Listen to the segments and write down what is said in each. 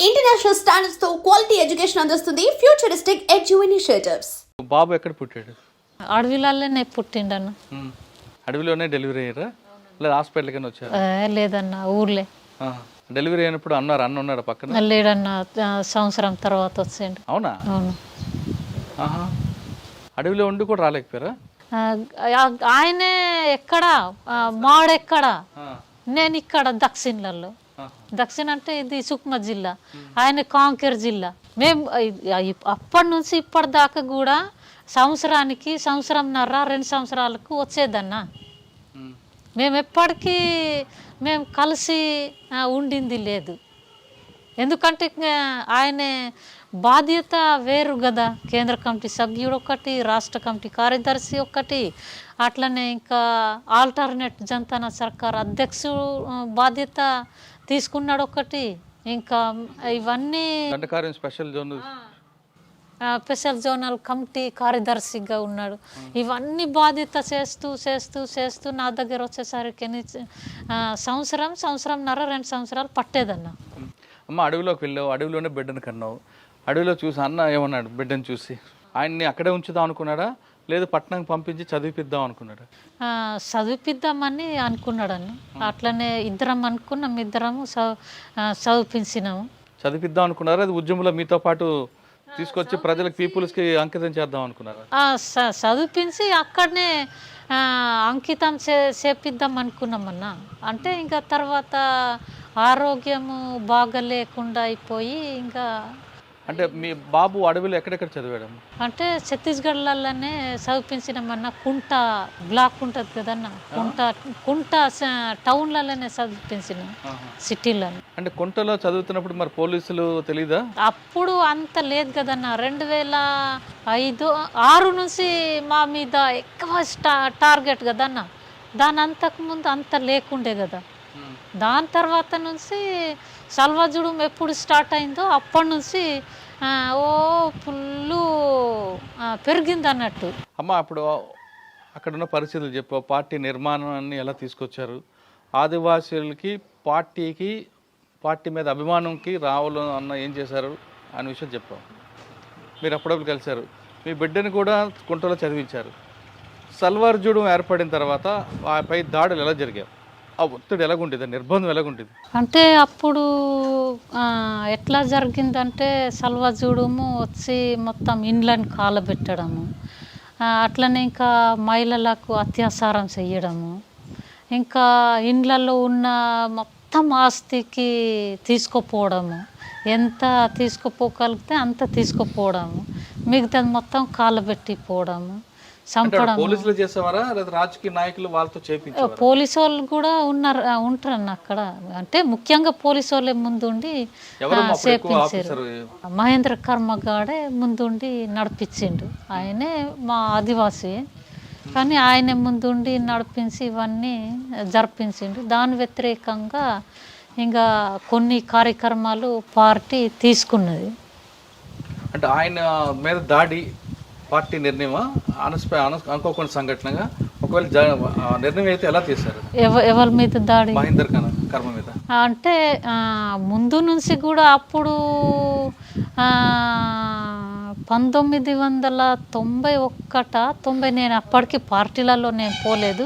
International స్టాండర్డ్స్తో quality education అందిస్తుంది futuristic edu initiatives బాబు ఎక్కడ పుట్టాడు? అడవిలలోనే పుట్టిండన్న ఉమ్. అడవిలోనే డెలివరీ అయ్యారా? లేదా హాస్పిటల్కైనా వచ్చారా? ఏ, లేదన్న ఊర్లే. డెలివరీ అయినప్పుడు అన్నారు అన్న ఉన్నాడు పక్కన? లేడన్న సంవత్సరం తర్వాత వచ్చిండు. అవునా? అవును. ఆహా. అడవిలో ఉండి కూడా రాలేకపోయారా? ఆయనే ఎక్కడ? మాడెక్కడ. నేను ఇక్కడ దక్షిణలలో. దక్షిణ అంటే ఇది సుక్మ జిల్లా. ఆయన కాంకేర్ జిల్లా. మేము అప్పటి నుంచి ఇప్పటిదాకా కూడా సంవత్సరానికి సంవత్సరంన్నర రెండు సంవత్సరాలకు వచ్చేదన్నా. మేము ఎప్పటికీ మేము కలిసి ఉండింది లేదు. ఎందుకంటే ఆయనే ఆయన బాధ్యత వేరు కదా కేంద్ర కమిటీ సభ్యుడు ఒకటి రాష్ట్ర కమిటీ కార్యదర్శి ఒకటి అట్లనే ఇంకా ఆల్టర్నేట్ జనతన సర్కార్ అధ్యక్షుడు బాధ్యత తీసుకున్నాడు ఒకటి ఇంకా ఇవన్నీ Dandakaranya special zone special zonal committee కార్యదర్శిగా ఉన్నాడు. ఇవన్నీ బాధ్యత చేస్తూ చేస్తూ చేస్తూ నా దగ్గర వచ్చేసరికి సంవత్సరం సంవత్సరంన్నర రెండు సంవత్సరాలు పట్టేదన్న. అమ్మ అడవిలోకి వెళ్ళావు అడవిలోనే బిడ్డను కన్నావు. అడవిలో చూసి అన్న ఏమన్నాడు బిడ్డను చూసి? ఆయన్ని అక్కడే ఉంచుదాం అనుకున్నాడా? లేదు పట్టణంకి పంపించి చదివిపిద్దాం అనుకున్నాడా. చదివిపిద్దామని అనుకున్నాడన్న. అట్లనే ఇద్దరం అనుకున్నాం ఇద్దరము చదువు ఆ, చదివిపించినాము చదివిద్దాం అనుకున్నారా? అది ఉద్యమంలో మీతో పాటు తీసుకొచ్చి ప్రజలకు పీపుల్స్కి అంకితం చేద్దాం అనుకున్నారా? చదివిపించి అక్కడనే అంకితం చే చేపిద్దాం అనుకున్నామన్నా. అంటే ఇంకా తర్వాత ఆరోగ్యము బాగా లేకుండా అయిపోయి ఇంకా అంటే మీ బాబు అడవిలో ఎక్కడెక్కడ చదివాడమ్మ అంటే ఛత్తీస్గఢ్లలోనే చదివించినామన్నా కుంట బ్లాక్ ఉంటుంది కదన్న? కుంట కుంట టౌన్లలోనే చదివించినాం సిటీలో అంటే కుంటలో చదువుతున్నప్పుడు మరి పోలీసులు తెలీదా? అప్పుడు అంత లేదు కదన్న. రెండు వేల ఐదు ఆరు నుంచి మా మీద ఎక్కువ టార్గెట్ కదన్న. దాని అంతకుముందు అంత లేకుండే కదా. దాని తర్వాత నుంచి సల్వాజుడం ఎప్పుడు స్టార్ట్ అయిందో అప్పటి నుంచి ఓ ఫుల్లు పెరిగింది అన్నట్టు. అమ్మ అప్పుడు అక్కడ ఉన్న పరిస్థితులు చెప్పు. పార్టీ నిర్మాణాన్ని ఎలా తీసుకొచ్చారు? ఆదివాసీలకి పార్టీకి పార్టీ మీద అభిమానంకి రావులు అన్న ఏం చేశారు? అనే విషయం చెప్పాం. మీరు అప్పుడప్పుడు కలిశారు. మీ బిడ్డని కూడా కుంటలో చదివించారు. సల్వార్ జూడం ఏర్పడిన తర్వాత ఆపై దాడులు ఎలా జరిగాయి? ఆ ఒత్తిడి ఎలాగుండేది? ఆ నిర్బంధం ఎలాగుంటుంది అంటే అప్పుడు ఆ, ఎట్లా జరిగిందంటే సల్వా చూడము వచ్చి మొత్తం ఇండ్లను కాలబెట్టడము ఆ, అట్లనే ఇంకా మహిళలకు అత్యాచారం చేయడము ఇంకా ఇండ్లలో ఉన్న మొత్తం ఆస్తికి తీసుకుపోవడము ఎంత తీసుకుపోగలిగితే అంత తీసుకుపోవడము మిగతాది మొత్తం కాలబెట్టిపోవడము చంపడం పోలీసులు చేసేవారా? లేదా రాజకీయ నాయకులు వాళ్ళతో చేపించారు పోలీసు వాళ్ళు కూడా ఉన్నారు ఉంటారన్న అక్కడ. అంటే ముఖ్యంగా పోలీసు వాళ్ళే ముందుండి చేపించారు మహేంద్ర కర్మగాడే ముందుండి నడిపించిండు. ఆయనే మా ఆదివాసి. కానీ ఆయనే ముందుండి నడిపించి ఇవన్నీ జరిపించిండు. దాని వ్యతిరేకంగా ఇంకా కొన్ని కార్యక్రమాలు పార్టీ తీసుకున్నది. అంటే ఆయన మీద దాడి పార్టీ నిర్ణయమా అనస్ప అనస్ అనుకోకుండా సంఘటనగా ఒకవేళ నిర్ణయం అయితే ఎలా తీశారు? ఎవ ఎవరి మీద దాడి? మహేందర్ కన కర్మ మీద. అంటే ముందు నుంచి కూడా అప్పుడు పంతొమ్మిది వందల తొంభై ఒక్కట తొంభై నేను అప్పటికి పార్టీలలో నేను పోలేదు.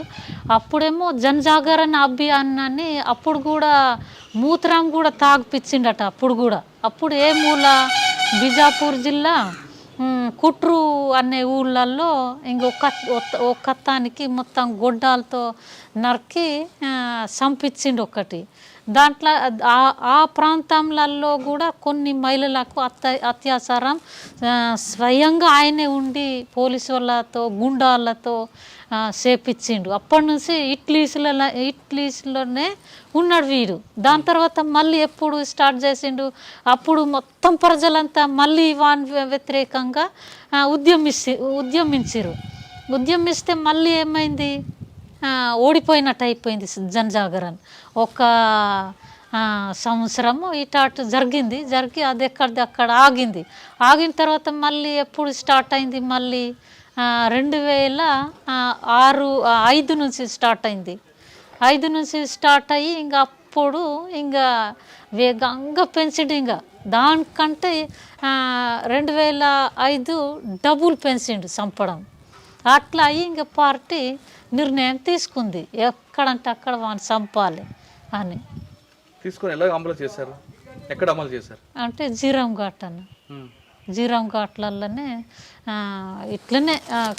అప్పుడేమో జనజాగరణ అభియాన్ అని అప్పుడు కూడా మూత్రం కూడా తాగిపించిండట అప్పుడు కూడా. అప్పుడు ఏ మూల? బిజాపూర్ జిల్లా కుట్రు అనే ఊళ్ళల్లో ఇంకొక ఒక్కత్తానికి మొత్తం గొడ్డాలతో నరికి చంపించిండు ఒకటి. దాంట్లో ఆ- ప్రాంతంలలో కూడా కొన్ని మహిళలకు అత్య అత్యాచారం స్వయంగా ఆయనే ఉండి పోలీసు వాళ్ళతో గుండాలతో చేపించిండు అప్పటి నుంచి ఇట్లీస్లలో ఇట్లీస్లోనే ఉన్నాడు వీడు. దాని తర్వాత మళ్ళీ ఎప్పుడు స్టార్ట్ చేసిండు? అప్పుడు మొత్తం ప్రజలంతా మళ్ళీ వాన్ వ్యతిరేకంగా ఆ, ఉద్యమించి ఉద్యమించారు ఉద్యమిస్తే మళ్ళీ ఏమైంది? ఓడిపోయినట్టు అయిపోయింది జనజాగరణ. ఒక సంవత్సరము ఇటాటు అటు జరిగింది. జరిగి అది ఎక్కడిది? అక్కడ ఆగింది. ఆగిన తర్వాత మళ్ళీ ఎప్పుడు స్టార్ట్ అయింది? మళ్ళీ రెండు వేల ఆరు ఐదు నుంచి స్టార్ట్ అయింది. ఐదు నుంచి స్టార్ట్ అయ్యి ఇంకా అప్పుడు ఇంకా వేగంగా పెంచిండు ఇంకా దానికంటే రెండు వేల ఐదు డబుల్ పెంచిండు చంపడం అట్లా అయ్యి ఇంకా పార్టీ నిర్ణయం తీసుకుంది. ఎక్కడంటే అక్కడ వాడిని చంపాలి అని. తీసుకొని ఎలా అమలు చేశారు? ఎక్కడ అమలు చేశారు? అంటే జీరం ఘాట్ అన్న జీరం ఘాట్లలోనే ఆ, ఇట్లనే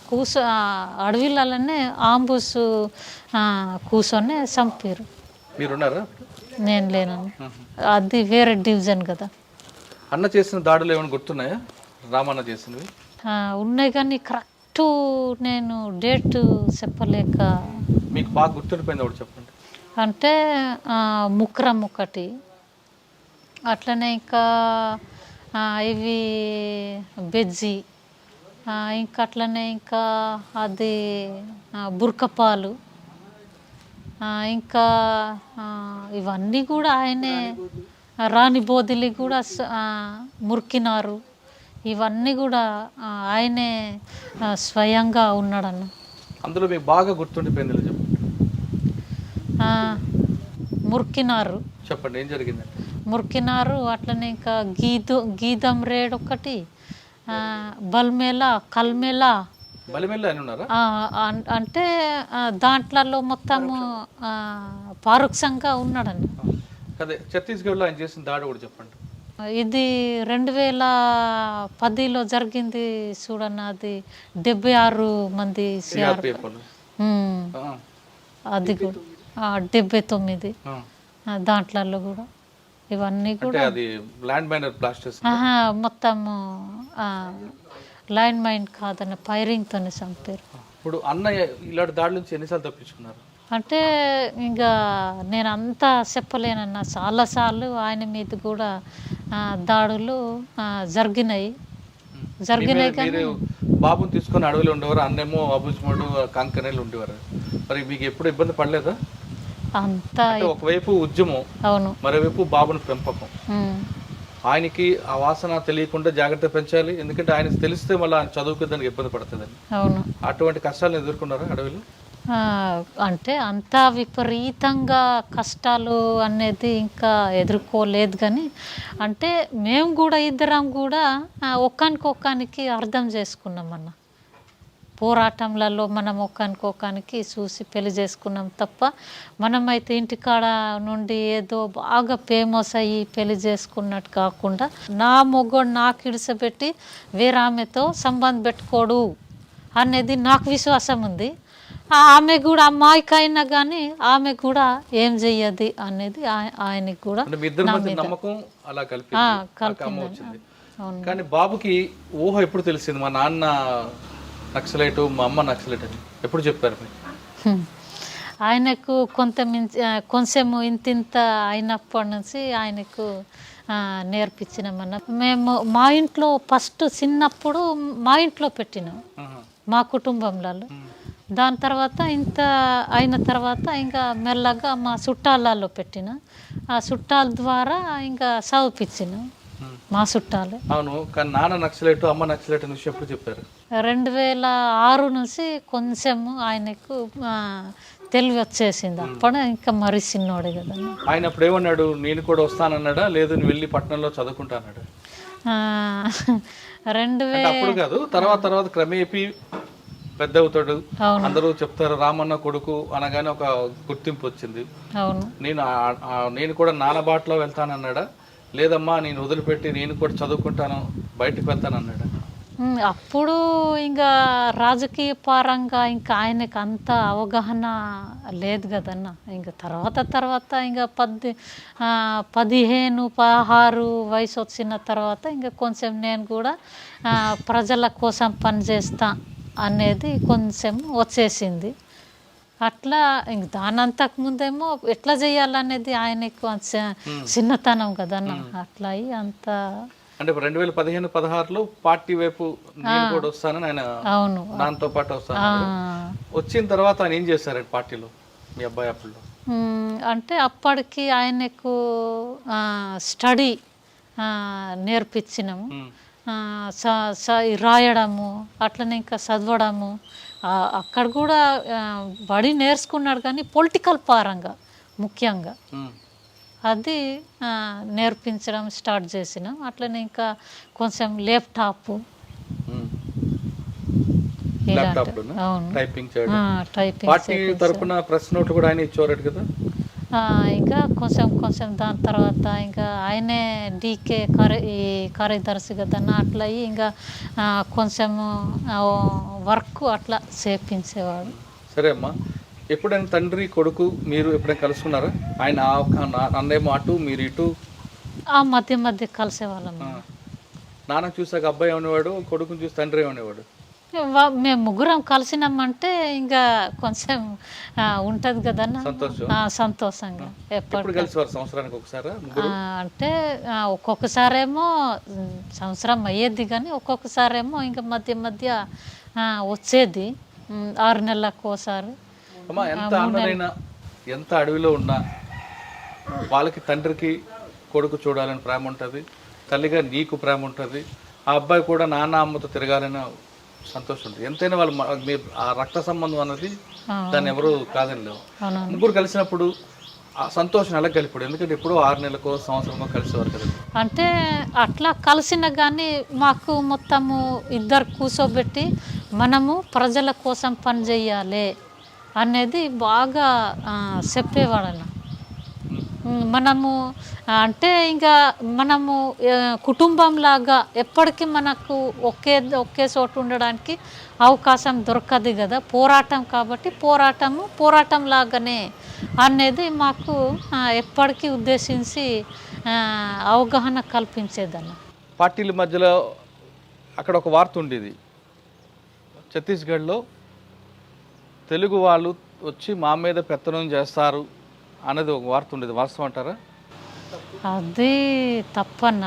కూసో ఆ, అడవిలలోనే ఆంబుస్ కూసోనే చంపారు మీరున్నారా? నేను లేను అది వేరే డివిజన్ కదా. అన్న చేసిన దాడులు ఏమైనా గుర్తున్నాయా? రామన్న చేసినవి? ఉన్నాయి కానీ కరెక్ట్ నేను డేట్ చెప్పలేక. మీకు బాగా గుర్తుండిపోయింది ఒకటి చెప్పండి. అంటే ముక్రం ఒకటి. అట్లనే ఇంకా ఇవి బెజ్జి ఇంకా అట్లనే ఇంకా అది బుర్కపాలు ఇంకా ఇవన్నీ కూడా ఆయనే రాణి బోధిలి కూడా మురికినారు. ఇవన్నీ కూడా ఆయనే స్వయంగా ఉన్నాడన్న. అందులో మీకు బాగా గుర్తుండిపోయింది చెప్పండి? మురికినారు. చెప్పండి ఏం జరిగింది మురికినారు. అట్లనే ఇంకా గీదు గీదం రేడ్ ఒకటి బల్మేల కల్మేల అంటే దాంట్లలో మొత్తము పారోక్షంగా ఉన్నాడని అదే ఛత్తీస్గఢ్లో ఆయన చేసిన దాడి కూడా చెప్పండి. ఇది రెండు వేల పదిలో జరిగింది చూడన్న అది డెబ్బై ఆరు మంది అది కూడా. డెబ్బై తొమ్మిది. దాంట్లలో కూడా. ఇవన్నీ కూడా అది ల్యాండ్ మైనర్ బ్లాస్టర్స్ ఆ, లైన్ మైండ్ కాదన్న ఫైరింగ్తోనే చంపారు. ఇప్పుడు అన్న ఇలాంటి దాడి నుంచి ఎన్నిసార్లు తప్పించుకున్నారు? అంటే ఇంకా నేను అంతా చెప్పలేనన్న చాలాసార్లు ఆయన మీద కూడా దాడులు జరిగినాయి. జరిగినాయి కానీ బాబుని తీసుకొని అడవిలో ఉండేవారు? అన్నేమో అబుజ్మడు కంకనేలు ఉండేవారు? మరి మీకు ఎప్పుడు ఇబ్బంది పడలేదా? అంతా అంటే ఒకవైపు ఉద్యమం అవును. మరోవైపు బాబుని పెంపకం. ఆయనకి ఆ వాసన తెలియకుండా జాగ్రత్త పెంచాలి. ఎందుకంటే ఆయనకి తెలిస్తే మళ్ళీ ఆయన చదువుకు దానికి ఇబ్బంది పడుతుందని అవును. అటువంటి కష్టాలను ఎదుర్కొన్నారా అడవిలో? అంటే అంత విపరీతంగా కష్టాలు అనేది ఇంకా ఎదుర్కోలేదు కానీ అంటే మేము కూడా ఇద్దరం కూడా ఒక్కనికొక్కనికి అర్థం చేసుకున్నాం అన్న పోరాటంలలో మనం ఒక్కనికొక్కనికి చూసి పెళ్ళి చేసుకున్నాం తప్ప మనమైతే ఇంటికాడ నుండి ఏదో బాగా ఫేమస్ అయ్యి పెళ్ళి చేసుకున్నట్టు కాకుండా నా మొగ్గోడు నాకు ఇడిసబెట్టి వేరే ఆమెతో సంబంధం పెట్టుకోడు అనేది నాకు విశ్వాసం ఉంది. ఆమె కూడా అమ్మాయికి అయినా కానీ ఆమె కూడా ఏం చెయ్యదు అనేది ఆయ- ఆయనకి కూడా నమ్మకం అలా కలిపి కానీ బాబుకి ఊహ ఎప్పుడు తెలిసింది? మా నాన్న నక్సలైట్ మా అమ్మ నక్సలైట్ అని ఎప్పుడు చెప్పారు మీరు. ఆయనకు కొంత మించి ఆ, కొంచెం ఇంతింత అయినప్పటి నుంచి ఆయనకు నేర్పించినామన్న మేము మా ఇంట్లో ఫస్ట్ చిన్నప్పుడు మా ఇంట్లో పెట్టినాం. మా కుటుంబంలో దాని తర్వాత ఇంత అయిన తర్వాత ఇంకా మెల్లగా మా చుట్టాలలో పెట్టిన. ఆ చుట్టాల ద్వారా ఇంకా చదివిపించిన. మా చుట్టాలు. అవును కానీ నాన్న నక్సలైట్ అమ్మ నక్సలైట్ అని విషయం ఎప్పుడు చెప్పారు? రెండు వేల ఆరు నుంచి కొంచెం ఆయనకు ఆ, తెలివి వచ్చేసింది. అప్పుడు ఇంకా మరి చిన్నోడే కదా. ఆయన అప్పుడు ఏమన్నాడు? నేను కూడా వస్తానన్నాడా? లేదు నువ్వు వెళ్ళి పట్టణంలో చదువుకుంటా అన్నాడు. ఆ, రెండు వే అంటే అప్పుడు కాదు తర్వాత తర్వాత క్రమేపీ పెద్ద అవుతాడు. అవును. అందరూ చెప్తారు రామన్న కొడుకు అనగానే ఒక గుర్తింపు వచ్చింది. అవును. నేను ఆ- ఆ నేను కూడా నాన్న బాటలో వెళ్తానన్నాడా? లేదమ్మా నేను వదిలిపెట్టి నేను కూడా చదువుకుంటాను బయటకు వెళ్తాను అన్నాడు. అప్పుడు ఇంకా రాజకీయ పరంగా ఇంకా ఆయనకు అంత అవగాహన లేదు కదన్న. ఇంకా తర్వాత తర్వాత ఇంకా పది పదిహేను పదహారు వయసు వచ్చిన తర్వాత ఇంకా కొంచెం నేను కూడా ప్రజల కోసం పనిచేస్తా అనేది కొంచెం వచ్చేసింది. అట్లా ఇంక దాని అంతకు ముందేమో ఎట్లా చేయాలనేది ఆయనకు అంత చిన్నతనం కదన్న అట్లా అయ్యి అంత అంటే రెండు వేల పదిహేను పదహారులో పార్టీ వైపు నేను కూడా వస్తానని ఆయన అవును. దాంతో పాటు వస్తాను. వచ్చిన తర్వాత ఆయన ఏం చేశారండి పార్టీలో మీ అబ్బాయి అప్పుడు అంటే అప్పటికి ఆయనకు ఆ, స్టడీ నేర్పించినాము. రాయడము అట్లనే ఇంకా చదవడము అక్కడ కూడా బడి నేర్చుకున్నాడు కానీ పొలిటికల్ పరంగా ముఖ్యంగా. అది నేర్పించడం స్టార్ట్ చేసినాం. అట్లనే ఇంకా కొంచెం ల్యాప్టాప్. కదా? ఇంకా కొంచెం కొంచెం దాని తర్వాత ఇంకా ఆయనే డీకే కార్య కార్యదర్శి కదన్న అట్లా అయ్యి ఇంకా ఆ, కొంచెం వర్క్ అట్లా చేపించేవాడు. సరే అమ్మా ఎప్పుడైనా తండ్రి కొడుకు మీరు ఎప్పుడైనా కలుసుకున్నారా? ఆయన ఆ- నా- అన్నేమో అటు మీరు ఇటు? ఆ మధ్య మధ్య కలిసేవాళ్ళం. నాన్న చూసాక అబ్బాయి అనేవాడు కొడుకుని చూసి తండ్రి అనేవాడు మేము ముగ్గురం కలిసినామంటే ఇంకా కొంచెం ఉంటది కదన్న సంతోషంగా ఎప్పుడు కలిసేవారు సంవత్సరానికి ఒకసారి అంటే ఒక్కొక్కసారేమో సంవత్సరం అయ్యేది కానీ ఒక్కొక్కసారేమో ఇంకా మధ్య మధ్య వచ్చేది. ఆరు నెలలకు ఒకసారి. ఎంత అన్నదైనా ఎంత అడవిలో ఉన్నా వాళ్ళకి తండ్రికి కొడుకు చూడాలని ప్రేమ ఉంటుంది. తల్లిగా నీకు ప్రేమ ఉంటుంది. ఆ అబ్బాయి కూడా నాన్న అమ్మతో తిరగాలని సంతోషం ఉంటుంది. ఎంతైనా వాళ్ళు మ- ఆ రక్త సంబంధం అన్నది దాన్ని ఎవరు కాదని లేవు. ముగ్గురు కలిసినప్పుడు ఆ సంతోషం ఎలా కలిపాడు ఎందుకంటే ఎప్పుడో ఆరు నెలలకో సంవత్సరమో కలిసేవారు కదా. అంటే అట్లా కలిసిన కానీ మాకు మొత్తము ఇద్దరు కూర్చోబెట్టి మనము ప్రజల కోసం పని చేయాలి అనేది బాగా ఉమ్, మనము అంటే ఇంకా మనము కుటుంబంలాగా ఎప్పటికీ మనకు ఒకే ఒకే చోటు ఉండడానికి అవకాశం దొరకదు కదా. పోరాటం కాబట్టి పోరాటము పోరాటం లాగానే అనేది మాకు ఎప్పటికీ ఉద్దేశించి అవగాహన కల్పించేదన్న. పార్టీల మధ్యలో అక్కడ ఒక వార్త ఉండేది. ఛత్తీస్గఢ్లో తెలుగు వాళ్ళు వచ్చి మా మీద పెత్తనం చేస్తారు అనేది ఒక వార్త ఉండేది. వాస్తవం అంటారా? అది తప్పన్న.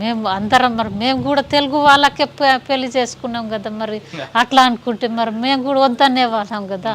మేము అందరం మరి మేము కూడా తెలుగు వాళ్ళకే పెళ్ళి చేసుకున్నాం కదా మరి. అట్లా అనుకుంటే మరి మేము కూడా వద్దనే వాళ్ళం కదా.